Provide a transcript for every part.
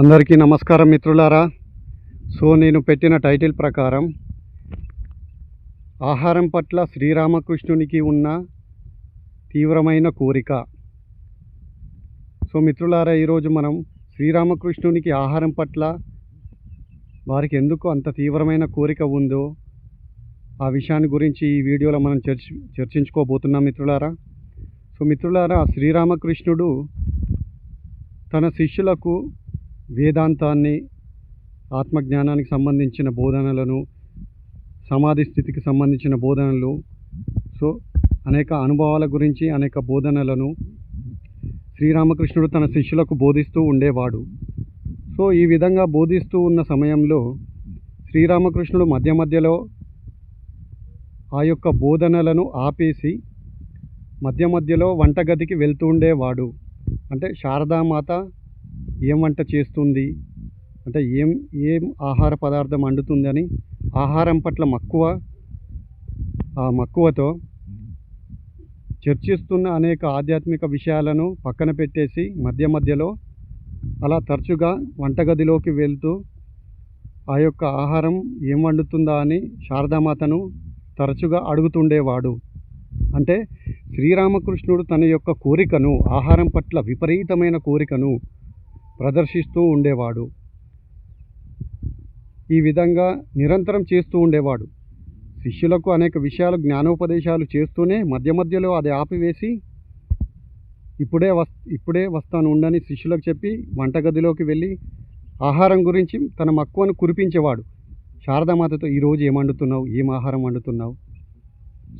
అందరికీ నమస్కారం మిత్రులారా. సో నేను పెట్టిన టైటిల్ ప్రకారం ఆహారం పట్ల శ్రీరామకృష్ణునికి ఉన్న తీవ్రమైన కోరిక. సో మిత్రులారా ఈరోజు మనం శ్రీరామకృష్ణునికి ఆహారం పట్ల వారికి ఎందుకు అంత తీవ్రమైన కోరిక ఉందో ఆ విషయాన్ని గురించి ఈ వీడియోలో మనం చర్చ చర్చించుకోబోతున్నాం మిత్రులారా. సో మిత్రులారా శ్రీరామకృష్ణుడు తన శిష్యులకు వేదాంతాన్ని ఆత్మజ్ఞానానికి సంబంధించిన బోధనలను సమాధి స్థితికి సంబంధించిన బోధనలు సో అనేక అనుభవాల గురించి అనేక బోధనలను శ్రీరామకృష్ణుడు తన శిష్యులకు బోధిస్తూ ఉండేవాడు. సో ఈ విధంగా బోధిస్తూ ఉన్న సమయంలో శ్రీరామకృష్ణుడు మధ్య మధ్యలో ఆ యొక్క బోధనలను ఆపేసి మధ్య మధ్యలో వంటగదికి వెళ్తూ ఉండేవాడు. అంటే శారదామాత ఏం వంట చేస్తుంది? అంటే ఏం ఏం ఆహార పదార్థం వండుతుందని ఆహారం పట్ల మక్కువ ఆ మక్కువతో చర్చిస్తున్న అనేక ఆధ్యాత్మిక విషయాలను పక్కన పెట్టేసి మధ్య మధ్యలో అలా తరచుగా వంటగదిలోకి వెళ్తూ ఆ యొక్క ఆహారం ఏం వండుతుందా అని శారదామాతను తరచుగా అడుగుతుండేవాడు. అంటే శ్రీరామకృష్ణుడు తన యొక్క కోరికను ఆహారం పట్ల విపరీతమైన కోరికను ప్రదర్శిస్తూ ఉండేవాడు. ఈ విధంగా నిరంతరం చేస్తూ ఉండేవాడు. శిష్యులకు అనేక విషయాలు జ్ఞానోపదేశాలు చేస్తూనే మధ్య మధ్యలో అది ఆపివేసి ఇప్పుడే వస్ ఇప్పుడే వస్తాను ఉండని శిష్యులకు చెప్పి వంటగదిలోకి వెళ్ళి ఆహారం గురించి తన మక్కువను కురిపించేవాడు. శారదామాతతో ఈరోజు ఏం వండుతున్నావు? ఏం ఆహారం వండుతున్నావు?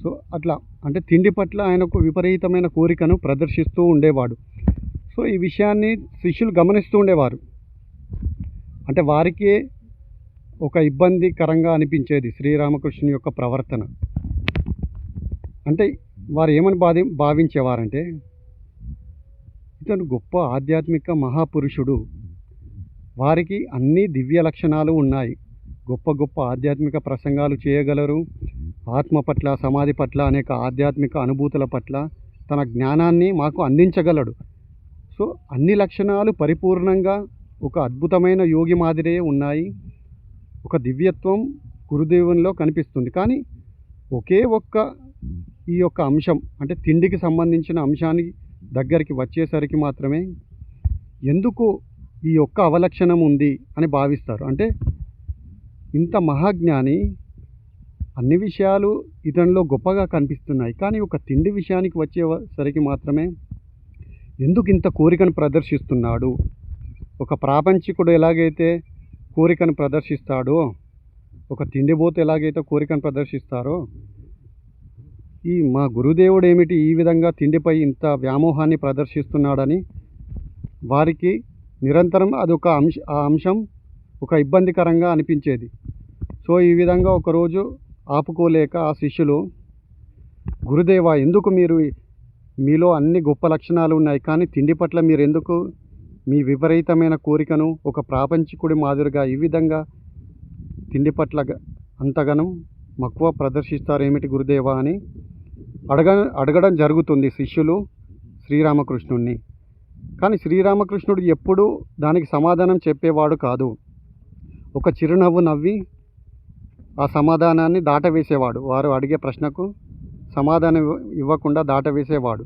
సో అట్లా. అంటే తిండి పట్ల ఆయనకు విపరీతమైన కోరికను ప్రదర్శిస్తూ ఉండేవాడు. సో ఈ విషయాన్ని శిష్యులు గమనిస్తూ ఉండేవారు. అంటే వారికి ఒక ఇబ్బందికరంగా అనిపించేది శ్రీరామకృష్ణుని యొక్క ప్రవర్తన. అంటే వారు ఏమని బాధి భావించేవారంటే ఇతను గొప్ప ఆధ్యాత్మిక మహాపురుషుడు. వారికి అన్ని దివ్య లక్షణాలు ఉన్నాయి. గొప్ప గొప్ప ఆధ్యాత్మిక ప్రసంగాలు చేయగలరు. ఆత్మ పట్ల సమాధి పట్ల అనేక ఆధ్యాత్మిక అనుభూతుల పట్ల తన జ్ఞానాన్ని మాకు అందించగలడు. సో అన్ని లక్షణాలు పరిపూర్ణంగా ఒక అద్భుతమైన యోగి మాదిరే ఉన్నాయి. ఒక దివ్యత్వం గురుదేవునిలో కనిపిస్తుంది. కానీ ఒకే ఒక్క ఈ యొక్క అంశం అంటే తిండికి సంబంధించిన అంశానికి దగ్గరికి వచ్చేసరికి మాత్రమే ఎందుకు ఈ యొక్క అవలక్షణం ఉంది అని భావిస్తారు. అంటే ఇంత మహాజ్ఞాని అన్ని విషయాలు ఇతనిలో గొప్పగా కనిపిస్తున్నాయి. కానీ ఒక తిండి విషయానికి వచ్చేసరికి మాత్రమే ఎందుకు ఇంత కోరికను ప్రదర్శిస్తున్నాడు? ఒక ప్రాపంచికుడు ఎలాగైతే కోరికను ప్రదర్శిస్తాడో ఒక తిండిబోతు ఎలాగైతే కోరికను ప్రదర్శిస్తారో ఈ మా గురుదేవుడు ఏమిటి ఈ విధంగా తిండిపై ఇంత వ్యామోహాన్ని ప్రదర్శిస్తున్నాడని వారికి నిరంతరం అదొక అంశ ఆ అంశం ఒక ఇబ్బందికరంగా అనిపించేది. సో ఈ విధంగా ఒకరోజు ఆపుకోలేక ఆ శిష్యులు గురుదేవా ఎందుకు మీరు మీలో అన్ని గొప్ప లక్షణాలు ఉన్నాయి కానీ తిండి పట్ల మీరు ఎందుకు మీ విపరీతమైన కోరికను ఒక ప్రాపంచికుడి మాదిరిగా ఈ విధంగా తిండి పట్ల అంతగనం మక్కువ ప్రదర్శిస్తారు ఏమిటి గురుదేవా అని అడగ అడగడం జరుగుతుంది శిష్యులు శ్రీరామకృష్ణుణ్ణి. కానీ శ్రీరామకృష్ణుడు ఎప్పుడూ దానికి సమాధానం చెప్పేవాడు కాదు. ఒక చిరునవ్వు నవ్వి ఆ సమాధానాన్ని దాటవేసేవాడు. వారు అడిగే ప్రశ్నకు సమాధానం ఇవ్వకుండా దాటవేసేవాడు.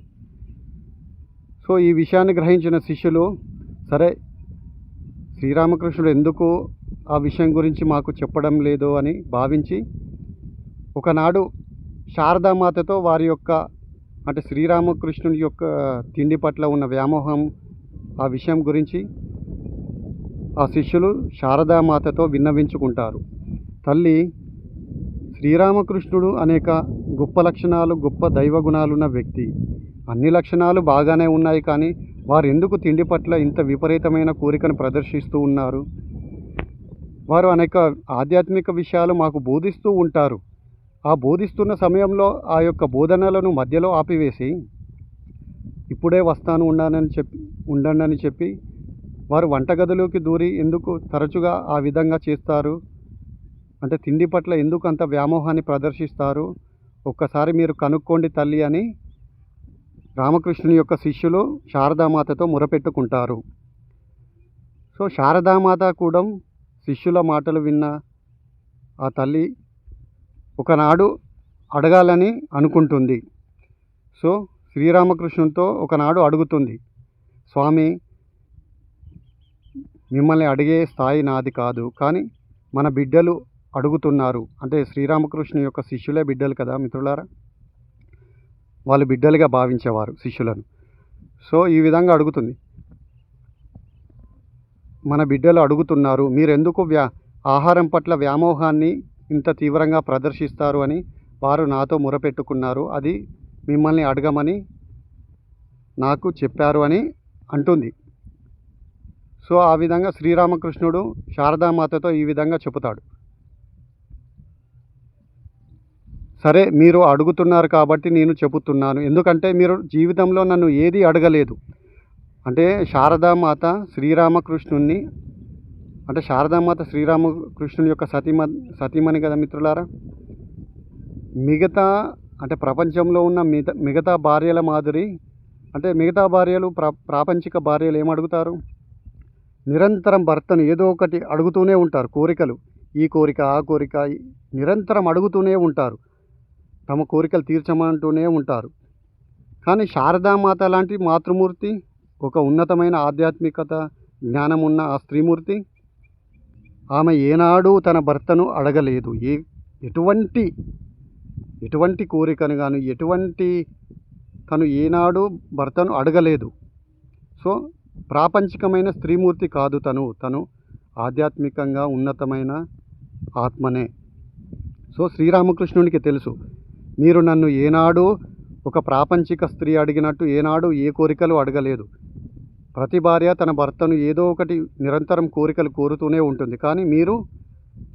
సో ఈ విషయాన్ని గ్రహించిన శిష్యులు సరే శ్రీరామకృష్ణుడు ఎందుకు ఆ విషయం గురించి మాకు చెప్పడం లేదు అని భావించి ఒకనాడు శారదామాతతో వారి యొక్క అంటే శ్రీరామకృష్ణుడి యొక్క తిండి పట్ల ఉన్న వ్యామోహం ఆ విషయం గురించి ఆ శిష్యులు శారదామాతతో విన్నవించుకుంటారు. తల్లి శ్రీరామకృష్ణుడు అనేక గొప్ప లక్షణాలు గొప్ప దైవ గుణాలున్న వ్యక్తి. అన్ని లక్షణాలు బాగానే ఉన్నాయి కానీ వారు ఎందుకు తిండి పట్ల ఇంత విపరీతమైన కోరికను ప్రదర్శిస్తూ ఉన్నారు? వారు అనేక ఆధ్యాత్మిక విషయాలు మాకు బోధిస్తూ ఉంటారు. ఆ బోధిస్తున్న సమయంలో ఆ యొక్క బోధనలను మధ్యలో ఆపివేసి ఇప్పుడే వస్తాను ఉండానని చెప్పి ఉండండి అని చెప్పి వారు వంటగదిలోకి దూరి ఎందుకు తరచుగా ఆ విధంగా చేస్తారు? అంటే తిండి పట్ల ఎందుకు అంత వ్యామోహాన్ని ప్రదర్శిస్తారు? ఒక్కసారి మీరు కనుక్కోండి తల్లి అని రామకృష్ణుని యొక్క శిష్యులు శారదామాతతో మొరపెట్టుకుంటారు. సో శారదామాత కూడా శిష్యుల మాటలు విన్న ఆ తల్లి ఒకనాడు అడగాలని అనుకుంటుంది. సో శ్రీరామకృష్ణునితో ఒకనాడు అడుగుతుంది స్వామి మిమ్మల్ని అడిగే స్థాయి నాది కాదు కానీ మన బిడ్డలు అడుగుతున్నారు. అంటే శ్రీరామకృష్ణ యొక్క శిష్యులే బిడ్డలు కదా మిత్రులారా? వాళ్ళు బిడ్డలుగా భావించేవారు శిష్యులను. సో ఈ విధంగా అడుగుతుంది. మన బిడ్డలు అడుగుతున్నారు మీరెందుకు వ్యా ఆహారం పట్ల వ్యామోహాన్ని ఇంత తీవ్రంగా ప్రదర్శిస్తారు అని వారు నాతో మురపెట్టుకున్నారు. అది మిమ్మల్ని అడగమని నాకు చెప్పారు అని అంటుంది. సో ఆ విధంగా శ్రీరామకృష్ణుడు శారదామాతతో ఈ విధంగా చెబుతాడు. సరే మీరు అడుగుతున్నారు కాబట్టి నేను చెబుతున్నాను. ఎందుకంటే మీరు జీవితంలో నన్ను ఏది అడగలేదు. అంటే శారదామాత శ్రీరామకృష్ణుణ్ణి అంటే శారదామాత శ్రీరామకృష్ణుని యొక్క సతీమ సతీమణి కదా మిత్రులారా? మిగతా అంటే ప్రపంచంలో ఉన్న మిగతా మిగతా భార్యల మాదిరి అంటే మిగతా భార్యలు ప్రా ప్రాపంచిక భార్యలు ఏమడుగుతారు నిరంతరం భర్తను ఏదో ఒకటి అడుగుతూనే ఉంటారు కోరికలు. ఈ కోరిక ఆ కోరిక నిరంతరం అడుగుతూనే ఉంటారు. తమ కోరికలు తీర్చమంటూనే ఉంటారు. కానీ శారదామాత లాంటి మాతృమూర్తి ఒక ఉన్నతమైన ఆధ్యాత్మికత జ్ఞానం ఉన్న ఆ స్త్రీమూర్తి ఆమె ఏనాడు తన భర్తను అడగలేదు. ఏ ఎటువంటి ఎటువంటి కోరికను గాను ఎటువంటి తను ఏనాడు భర్తను అడగలేదు. సో ప్రాపంచికమైన స్త్రీమూర్తి కాదు తను. తను ఆధ్యాత్మికంగా ఉన్నతమైన ఆత్మనే. సో శ్రీరామకృష్ణునికి తెలుసు మీరు నన్ను ఏనాడు ఒక ప్రాపంచిక స్త్రీ అడిగినట్టు ఏనాడు ఏ కోరికలు అడగలేదు. ప్రతి భార్య తన భర్తను ఏదో ఒకటి నిరంతరం కోరికలు కోరుతూనే ఉంటుంది. కానీ మీరు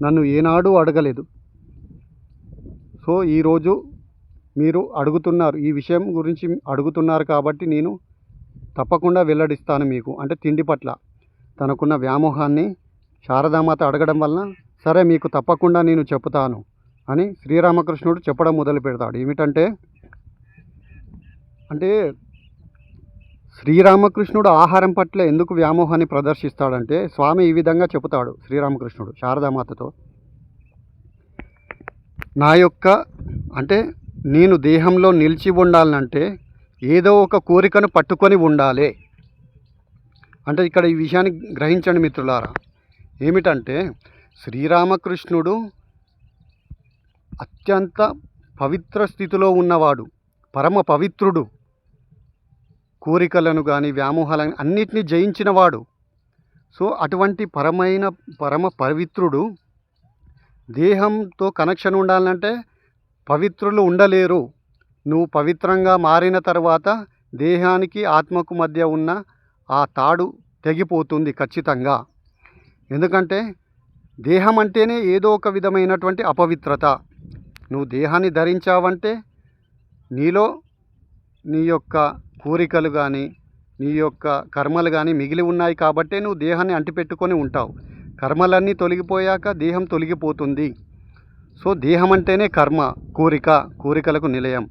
నన్ను ఏనాడు అడగలేదు. సో ఈరోజు మీరు అడుగుతున్నారు ఈ విషయం గురించి అడుగుతున్నారు కాబట్టి నేను తప్పకుండా వెల్లడిస్తాను మీకు. అంటే తిండి పట్ల తనకున్న వ్యామోహాన్ని శారదామాత అడగడం వలన సరే మీకు తప్పకుండా నేను చెప్తాను అని శ్రీరామకృష్ణుడు చెప్పడం మొదలు పెడతాడు. ఏమిటంటే అంటే శ్రీరామకృష్ణుడు ఆహారం పట్ల ఎందుకు వ్యామోహాన్ని ప్రదర్శిస్తాడంటే స్వామి ఈ విధంగా చెబుతాడు శ్రీరామకృష్ణుడు శారదామాతతో. నా యొక్క అంటే నేను దేహంలో నిలిచి ఉండాలంటే ఏదో ఒక కోరికను పట్టుకొని ఉండాలి. అంటే ఇక్కడ ఈ విషయాన్ని గ్రహించండి మిత్రులారా. ఏమిటంటే శ్రీరామకృష్ణుడు అత్యంత పవిత్ర స్థితిలో ఉన్నవాడు పరమ పవిత్రుడు. కోరికలను కానీ వ్యామోహాలను అన్నిటినీ జయించినవాడు. సో అటువంటి పరమైన పరమ పవిత్రుడు దేహంతో కనెక్షన్ ఉండాలంటే పవిత్రులు ఉండలేరు. నువ్వు పవిత్రంగా మారిన తర్వాత దేహానికి ఆత్మకు మధ్య ఉన్న ఆ తాడు తెగిపోతుంది ఖచ్చితంగా. ఎందుకంటే దేహం అంటేనే ఏదో ఒక విధమైనటువంటి అపవిత్రత. నువ్వు దేహాన్ని ధరించావంటే నీలో నీ యొక్క కోరికలు కానీ నీ యొక్క కర్మలు కానీ మిగిలి ఉన్నాయి కాబట్టే నువ్వు దేహాన్ని అంటిపెట్టుకొని ఉంటావు. కర్మలన్నీ తొలగిపోయాక దేహం తొలగిపోతుంది. సో దేహం అంటేనే కర్మ కోరిక కోరికలకు నిలయం.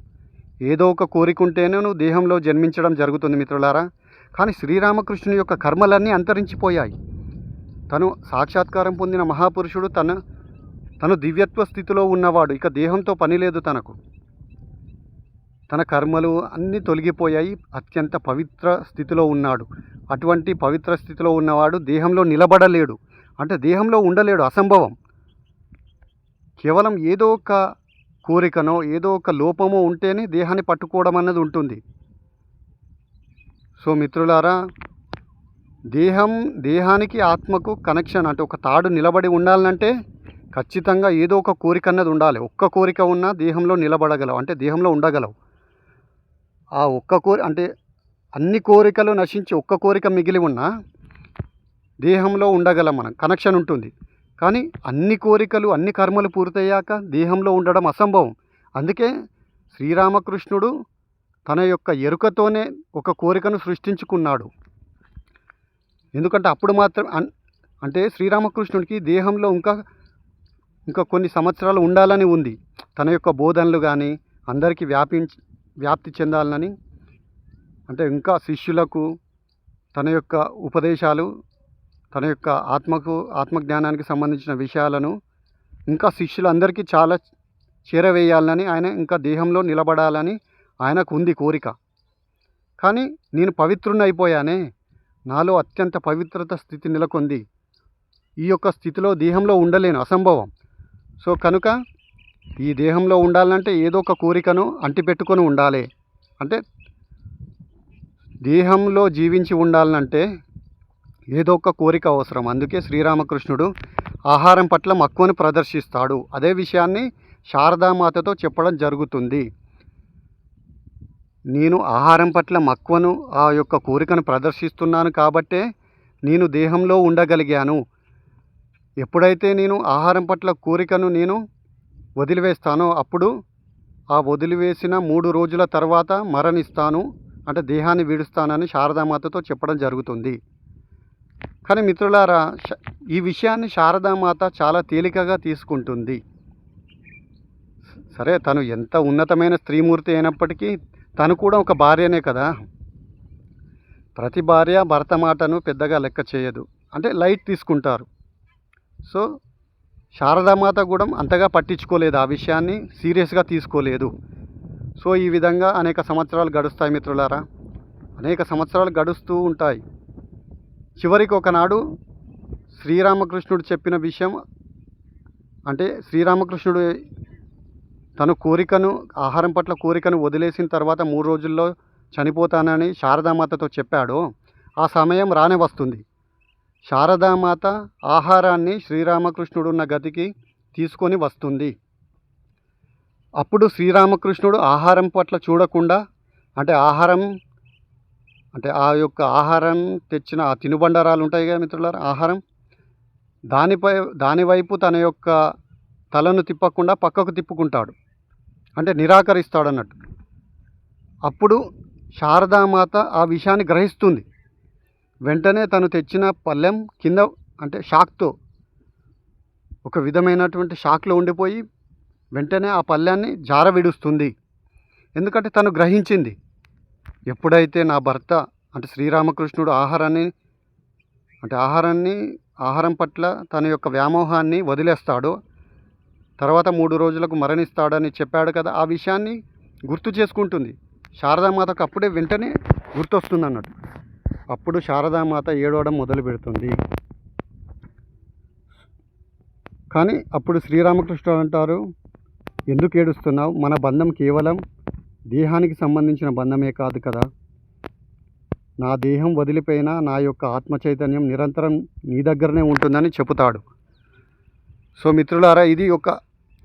ఏదో ఒక కోరిక ఉంటేనే నువ్వు దేహంలో జన్మించడం జరుగుతుంది మిత్రులారా. కానీ శ్రీరామకృష్ణుని యొక్క కర్మలన్నీ అంతరించిపోయాయి. తను సాక్షాత్కారం పొందిన మహాపురుషుడు తన తను దివ్యత్వ స్థితిలో ఉన్నవాడు. ఇక దేహంతో పని లేదు తనకు. తన కర్మలు అన్నీ తొలగిపోయాయి. అత్యంత పవిత్ర స్థితిలో ఉన్నాడు. అటువంటి పవిత్ర స్థితిలో ఉన్నవాడు దేహంలో నిలబడలేడు. అంటే దేహంలో ఉండలేడు. అసంభవం. కేవలం ఏదో ఒక కోరికనో ఏదో ఒక లోపమో ఉంటేనే దేహాన్ని పట్టుకోవడం అన్నది ఉంటుంది. సో మిత్రులారా దేహం దేహానికి ఆత్మకు కనెక్షన్ అంటే ఒక తాడు నిలబడి ఉండాలంటే ఖచ్చితంగా ఏదో ఒక కోరిక అన్నది ఉండాలి. ఒక్క కోరిక ఉన్నా దేహంలో నిలబడగలవు. అంటే దేహంలో ఉండగలవు. ఆ ఒక్క కోరి అంటే అన్ని కోరికలు నశించి ఒక్క కోరిక మిగిలి ఉన్నా దేహంలో ఉండగలం మనం. కనెక్షన్ ఉంటుంది. కానీ అన్ని కోరికలు అన్ని కర్మలు పూర్తయ్యాక దేహంలో ఉండడం అసంభవం. అందుకే శ్రీరామకృష్ణుడు తన యొక్క ఎరుకతోనే ఒక కోరికను సృష్టించుకున్నాడు. ఎందుకంటే అప్పుడు మాత్రం అన్- అంటే శ్రీరామకృష్ణుడికి దేహంలో ఇంకా ఇంకా కొన్ని సంవత్సరాలు ఉండాలని ఉంది. తన యొక్క బోధనలు కానీ అందరికీ వ్యాపించి వ్యాప్తి చెందాలని అంటే ఇంకా శిష్యులకు తన యొక్క ఉపదేశాలు తన యొక్క ఆత్మకు ఆత్మజ్ఞానానికి సంబంధించిన విషయాలను ఇంకా శిష్యులందరికీ చాలా చేరవేయాలని ఆయన ఇంకా దేహంలో నిలబడాలని ఆయనకు ఉంది కోరిక. కానీ నేను పవిత్రుని అయిపోయానే? నాలో అత్యంత పవిత్రత స్థితి నెలకొంది. ఈ యొక్క స్థితిలో దేహంలో ఉండలేను. అసంభవం. సో కనుక ఈ దేహంలో ఉండాలంటే ఏదో ఒక కోరికను అంటిపెట్టుకొని ఉండాలి. అంటే దేహంలో జీవించి ఉండాలంటే ఏదో ఒక కోరిక అవసరం. అందుకే శ్రీరామకృష్ణుడు ఆహారం పట్ల మక్కువను ప్రదర్శిస్తాడు. అదే విషయాన్ని శారదామాతతో చెప్పడం జరుగుతుంది. నేను ఆహారం పట్ల మక్కువను ఆ యొక్క కోరికను ప్రదర్శిస్తున్నాను కాబట్టే నేను దేహంలో ఉండగలిగాను. ఎప్పుడైతే నేను ఆహారం పట్ల కోరికను నేను వదిలివేస్తానో అప్పుడు ఆ వదిలివేసిన మూడు రోజుల తర్వాత మరణిస్తాను అంటే దేహాన్ని విడుస్తానని శారదామాతతో చెప్పడం జరుగుతుంది. కానీ మిత్రులారా ఈ విషయాన్ని శారదామాత చాలా తేలికగా తీసుకుంటుంది. సరే తను ఎంత ఉన్నతమైన స్త్రీమూర్తి అయినప్పటికీ తను కూడా ఒక భార్యనే కదా. ప్రతి భార్య భర్త మాటను పెద్దగా లెక్క చేయదు. అంటే లైట్ తీసుకుంటారు. సో శారదామాత కూడా అంతగా పట్టించుకోలేదు. ఆ విషయాన్ని సీరియస్గా తీసుకోలేదు. సో ఈ విధంగా అనేక సంవత్సరాలు గడుస్తాయి మిత్రులారా. అనేక సంవత్సరాలు గడుస్తూ ఉంటాయి. చివరికి ఒకనాడు శ్రీరామకృష్ణుడు చెప్పిన విషయం అంటే శ్రీరామకృష్ణుడు తను కోరికను ఆహారం పట్ల కోరికను వదిలేసిన తర్వాత మూడు రోజుల్లో చనిపోతానని శారదామాతతో చెప్పాడు. ఆ సమయం రానే వస్తుంది. శారదామాత ఆహారాన్ని శ్రీరామకృష్ణుడు ఉన్న గదికి తీసుకొని వస్తుంది. అప్పుడు శ్రీరామకృష్ణుడు ఆహారం పట్ల చూడకుండా అంటే ఆహారం అంటే ఆ యొక్క ఆహారం తెచ్చిన ఆ తినుబండరాలు ఉంటాయి కదా మిత్రులారా ఆహారం. దానిపై దానివైపు తన యొక్క తలను తిప్పకుండా పక్కకు తిప్పుకుంటాడు. అంటే నిరాకరిస్తాడు అన్నట్టు అప్పుడు శారదామాత ఆ విషయాన్ని గ్రహిస్తుంది. వెంటనే తను తెచ్చిన పళ్ళెం కింద అంటే షాక్తో ఒక విధమైనటువంటి షాక్లో ఉండిపోయి వెంటనే ఆ పళ్ళాన్ని జార విడుస్తుంది. ఎందుకంటే తను గ్రహించింది ఎప్పుడైతే నా భర్త అంటే శ్రీరామకృష్ణుడు ఆహారాన్ని అంటే ఆహారాన్ని ఆహారం పట్ల తన యొక్క వ్యామోహాన్ని వదిలేస్తాడో తర్వాత మూడు రోజులకు మరణిస్తాడని చెప్పాడు కదా ఆ విషయాన్ని గుర్తు చేసుకుంటుంది. శారదామాతకు అప్పుడే వెంటనే గుర్తొస్తుంది అన్నట్టు అప్పుడు శారదామాత ఏడవడం మొదలు పెడుతుంది. కానీ అప్పుడు శ్రీరామకృష్ణుడు అంటారు ఎందుకు ఏడుస్తున్నావు? మన బంధం కేవలం దేహానికి సంబంధించిన బంధమే కాదు కదా. నా దేహం వదిలిపోయినా నా యొక్క ఆత్మ చైతన్యం నిరంతరం నీ దగ్గరనే ఉంటుందని చెబుతాడు. సో మిత్రులారా ఇది ఒక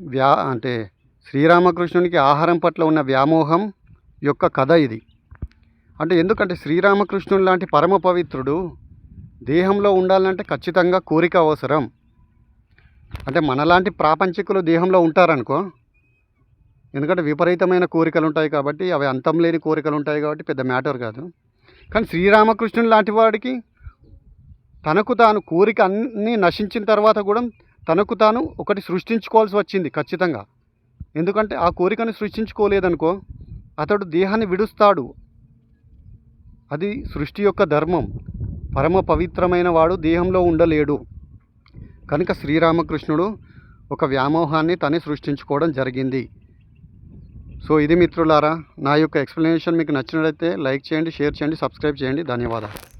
వ్యా అంటే శ్రీరామకృష్ణునికి ఆహారం పట్ల ఉన్న వ్యామోహం యొక్క కథ ఇది. అంటే ఎందుకంటే శ్రీరామకృష్ణుని లాంటి పరమ పవిత్రుడు దేహంలో ఉండాలంటే ఖచ్చితంగా కోరిక అవసరం. అంటే మనలాంటి ప్రాపంచికులు దేహంలో ఉంటారనుకో ఎందుకంటే విపరీతమైన కోరికలు ఉంటాయి కాబట్టి అవి అంతం లేని కోరికలు ఉంటాయి కాబట్టి పెద్ద మ్యాటర్ కాదు. కానీ శ్రీరామకృష్ణుని లాంటి వాడికి తనకు తాను కోరిక అన్నీ నశించిన తర్వాత కూడా తనకు తాను ఒకటి సృష్టించుకోవాల్సి వచ్చింది ఖచ్చితంగా. ఎందుకంటే ఆ కోరికను సృష్టించుకోలేదనుకో అతడు దేహాన్ని విడుస్తాడు. అది సృష్టి యొక్క ధర్మం. పరమ పవిత్రమైన వాడు దేహంలో ఉండలేడు. కనుక శ్రీరామకృష్ణుడు ఒక వ్యామోహాన్ని తనే సృష్టించుకోవడం జరిగింది. సో ఇది మిత్రులారా నా యొక్క ఎక్స్ప్లెనేషన్ మీకు నచ్చినట్లయితే లైక్ చేయండి షేర్ చేయండి సబ్స్క్రైబ్ చేయండి. ధన్యవాదాలు.